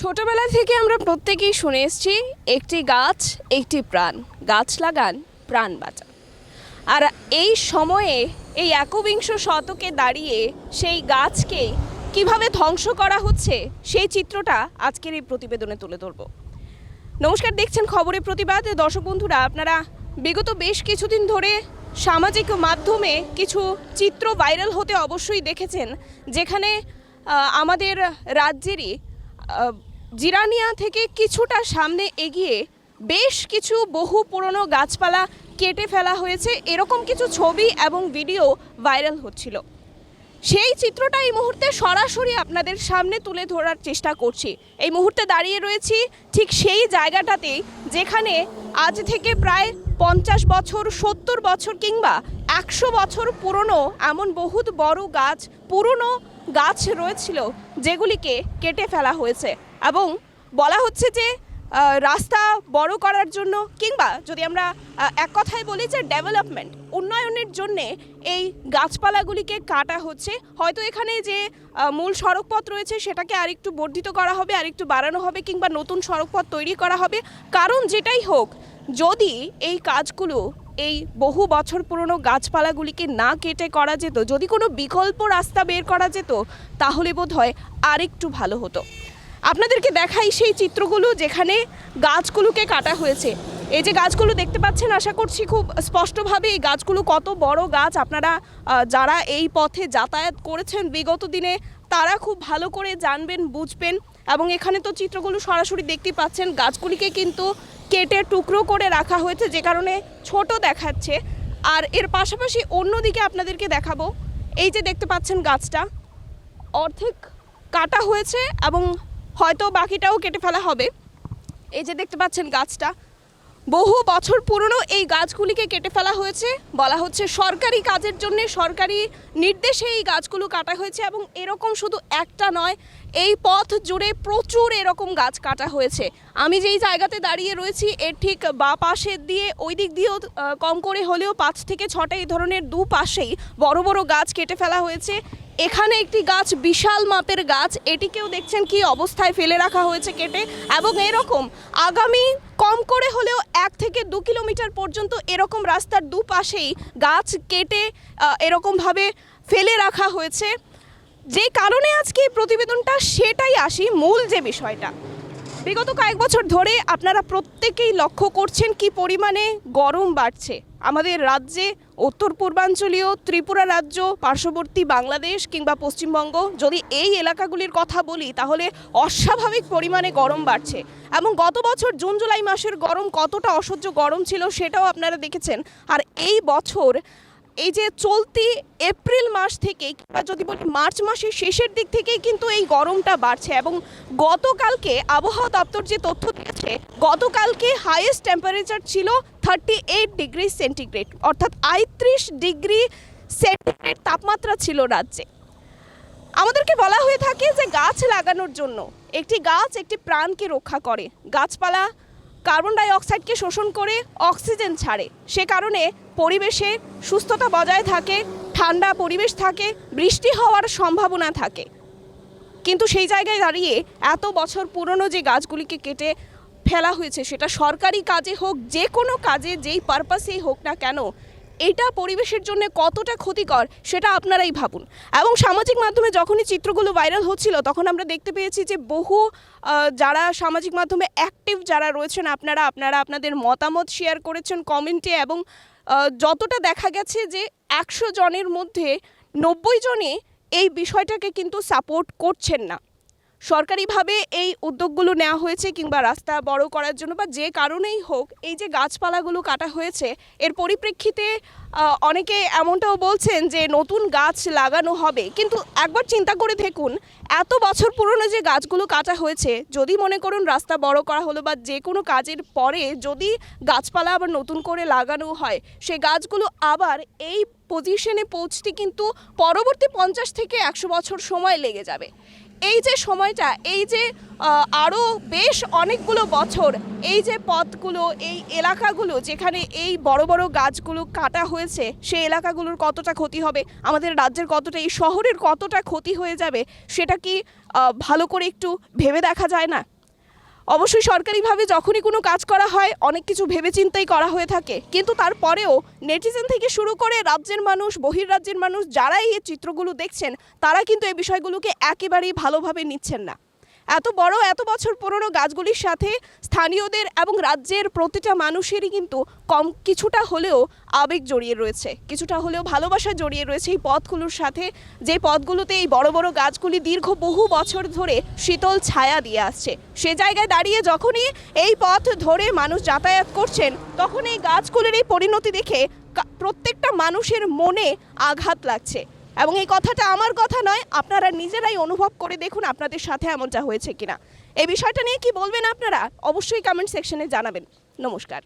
ছোটবেলা থেকে আমরা প্রত্যেকেই শুনে এসেছি, একটি গাছ, একটি প্রাণ। গাছ লাগান, প্রাণ বাঁচান। আর এই সময়ে, এই একবিংশ শতকে দাঁড়িয়ে সেই গাছকে কীভাবে ধ্বংস করা হচ্ছে, সেই চিত্রটা আজকের এই প্রতিবেদনে তুলে ধরব। নমস্কার, দেখছেন খবরের প্রতিবাদ। দর্শক বন্ধুরা, আপনারা বিগত বেশ কিছুদিন ধরে সামাজিক মাধ্যমে কিছু চিত্র ভাইরাল হতে অবশ্যই দেখেছেন, যেখানে আমাদের রাজ্যেরই জিরানিয়া থেকে কিছুটা সামনে এগিয়ে বেশ কিছু বহু পুরনো গাছপালা কেটে ফেলা হয়েছে। এরকম কিছু ছবি এবং ভিডিও ভাইরাল হচ্ছিল। সেই চিত্রটা এই মুহূর্তে সরাসরি আপনাদের সামনে তুলে ধরার চেষ্টা করছি। এই মুহূর্তে দাঁড়িয়ে রয়েছি ঠিক সেই জায়গাটাতে যেখানে আজ থেকে প্রায় পঞ্চাশ বছর, সত্তর বছর কিংবা একশো বছর পুরনো এমন বহুত বড় গাছ, পুরনো গাছ রয়েছিল যেগুলিকে কেটে ফেলা হয়েছে এবং বলা হচ্ছে যে রাস্তা বড় করার জন্য কিংবা যদি আমরা এক কথায় বলি যে ডেভেলপমেন্ট, উন্নয়নের জন্যে এই গাছপালাগুলিকে কাটা হচ্ছে। হয়তো এখানে যে মূল সড়কপথ রয়েছে সেটাকে আরেকটু বর্ধিত করা হবে, আরেকটু বাড়ানো হবে কিংবা নতুন সড়কপথ তৈরি করা হবে। কারণ যেটাই হোক, যদি এই কাজগুলো এই বহু বছর পুরনো গাছপালাগুলিকে না কেটে করা যেত, যদি কোনো বিকল্প রাস্তা বের করা যেত, তাহলে বোধ হয় আরেকটু ভালো হতো। আপনাদেরকে দেখাই সেই চিত্রগুলো যেখানে গাছগুলোকে কাটা হয়েছে। এই যে গাছগুলো দেখতে পাচ্ছেন, আশা করছি খুব স্পষ্টভাবে এই গাছগুলো কত বড় গাছ। আপনারা যারা এই পথে যাতায়াত করেছেন বিগত দিনে, তারা খুব ভালো করে জানবেন, বুঝবেন। এবং এখানে তো চিত্রগুলো সরাসরি দেখতে পাচ্ছেন, গাছগুলিকে কিন্তু কেটে টুকরো করে রাখা হয়েছে যে কারণে ছোট দেখাচ্ছে। আর এর পাশাপাশি অন্যদিকে আপনাদেরকে দেখাবো। এই যে দেখতে পাচ্ছেন গাছটা, অর্ধেক কাটা হয়েছে এবং হয়তো বাকিটাও কেটে ফেলা হবে। এই যে দেখতে পাচ্ছেন গাছটা বহু বছর পুরনো এই গাছগুলিকে কেটে ফেলা হয়েছে। বলা হচ্ছে সরকারি কাজের জন্য সরকারি নির্দেশে এই গাছগুলো কাটা হয়েছে এবং এরকম শুধু একটা নয়, এই পথ জুড়ে প্রচুর এরকম গাছ কাটা হয়েছে। আমি যেই জায়গাতে দাঁড়িয়ে রয়েছি, এর ঠিক বা পাশে দিয়ে, ওই দিক দিয়েও কম করে হলেও পাঁচ থেকে ছটা এই ধরনের দু পাশেই বড় বড় গাছ কেটে ফেলা হয়েছে। এখানে একটি গাছ, বিশাল মাপের গাছ। এটিকেও দেখছেন কি অবস্থায় ফেলে রাখা হয়েছে কেটে। এবং এরকম আগামী কম করে হলেও এক থেকে দু কিলোমিটার পর্যন্ত এরকম রাস্তার দুপাশেই গাছ কেটে এরকমভাবে ফেলে রাখা হয়েছে। যে কারণে আজকে প্রতিবেদনটা, সেটাই আসি মূল যে বিষয়টা। বিগত কয়েক বছর ধরে আপনারা প্রত্যেকেই লক্ষ্য করছেন কি পরিমাণে গরম বাড়ছে। আমাদের রাজ্যে উত্তর পূর্বাঞ্চলীয় ত্রিপুরা রাজ্য, পার্শ্ববর্তী বাংলাদেশ কিংবা পশ্চিমবঙ্গ, যদি এই এলাকাগুলির কথা বলি, তাহলে অস্বাভাবিক পরিমাণে গরম বাড়ছে। এবং গত বছর জুন, জুলাই মাসের গরম কতটা অসহ্য গরম ছিল সেটাও আপনারা দেখেছেন। আর এই বছর এই যে চলতি এপ্রিল মাস থেকে কিংবা যদি বলি মার্চ মাসের শেষের দিক থেকেই কিন্তু এই গরমটা বাড়ছে এবং গতকালকে আবহাওয়া দপ্তর যে তথ্য দিয়েছে, গতকালকে হাইয়েস্ট টেম্পারেচার ছিল থার্টি এইট ডিগ্রি সেন্টিগ্রেড অর্থাৎ আটত্রিশ ডিগ্রি সেন্টিগ্রেড তাপমাত্রা ছিল রাজ্যে। আমাদেরকে বলা হয়ে থাকে যে গাছ লাগানোর জন্য একটি গাছ একটি প্রাণকে রক্ষা করে। গাছপালা কার্বন ডাই অক্সাইডকে শোষণ করে অক্সিজেন ছাড়ে। সে কারণে পরিবেশে সুস্থতা বজায় থাকে, ঠান্ডা পরিবেশ থাকে, বৃষ্টি হওয়ার সম্ভাবনা থাকে। কিন্তু সেই জায়গায় দাঁড়িয়ে এত বছর পুরনো যে গাছগুলিকে কেটে ফেলা হয়েছে, সেটা সরকারি কাজে হোক, যে কোনো কাজে, যেই পারপাসেই হোক না কেন, এটা পরিবেশের জন্য কতটা ক্ষতিকর, সেটা আপনারাই ভাবুন। এবং সামাজিক মাধ্যমে যখনই চিত্রগুলো ভাইরাল হচ্ছিল, তখন আমরা দেখতে পেয়েছি যে বহু যারা সামাজিক মাধ্যমে অ্যাক্টিভ যারা রয়েছেন, আপনারা আপনারা আপনাদের মতামত শেয়ার করেছেন কমেন্টে এবং যতটা দেখা গেছে যে একশো জনের মধ্যে নব্বই জনে এই বিষয়টাকে কিন্তু সাপোর্ট করছেন না। সরকারিভাবে এই উদ্যোগগুলো নেওয়া হয়েছে কিংবা রাস্তা বড় করার জন্য বা যে কারণেই হোক, এই যে গাছপালাগুলো কাটা হয়েছে, এর পরিপ্রেক্ষিতে অনেকে এমনটাও বলছেন যে নতুন গাছ লাগানো হবে। কিন্তু একবার চিন্তা করে দেখুন, এত বছর পুরনো যে গাছগুলো কাটা হয়েছে, যদি মনে করুন রাস্তা বড় করা হলো বা যে কোনো কাজের পরে যদি গাছপালা আবার নতুন করে লাগানো হয়, সে গাছগুলো আবার এই পজিশনে পৌঁছতে কিন্তু পরবর্তী পঞ্চাশ থেকে একশো বছর সময় লেগে যাবে। এই যে সময়টা, এই যে আরও বেশ অনেকগুলো বছর এই যে পথগুলো, এই এলাকাগুলো যেখানে এই বড় বড় গাছগুলো কাটা হয়েছে, সেই এলাকাগুলোর কতটা ক্ষতি হবে, আমাদের রাজ্যের কতটা, এই শহরের কতটা ক্ষতি হয়ে যাবে, সেটা কি ভালো করে একটু ভেবে দেখা যায় না? অবশ্যই সরকারিভাবে যখনই কোনো কাজ করা হয়, অনেক কিছু ভেবেচিন্তেই করা হয়ে থাকে। কিন্তু তারপরেও নেটিজেন থেকে শুরু করে রাজ্যের মানুষ, বহির্রাজ্যের মানুষ, যারাই এই চিত্রগুলো দেখছেন, তারা কিন্তু এই বিষয়গুলোকে একেবারেই ভালোভাবে নিচ্ছেন না। এত বড়, এত বছর পুরনো গাছগুলির সাথে স্থানীয়দের এবং রাজ্যের প্রতিটা মানুষেরই কিন্তু কম কিছুটা হলেও আবেগ জড়িয়ে রয়েছে। কিছুটা হলেও ভালোবাসা জড়িয়ে রয়েছে এই পথগুলোর সাথে। যে পথগুলোতে এই বড় বড় গাছগুলি দীর্ঘ বহু বছর ধরে শীতল ছায়া দিয়ে আসছে। সে জায়গায় দাঁড়িয়ে যখনই এই পথ ধরে মানুষ যাতায়াত করছেন, তখন এই গাছগুলির এই পরিণতি দেখে প্রত্যেকটা মানুষের মনে আঘাত লাগছে। এবং এই কথাটা আমার কথা নয়, আপনারা নিজেরাই অনুভব করে দেখুন আপনাদের সাথে এমনটা হয়েছে কিনা। এই বিষয়টা নিয়ে কি বলবেন আপনারা? অবশ্যই কমেন্ট সেকশনে জানাবেন। নমস্কার।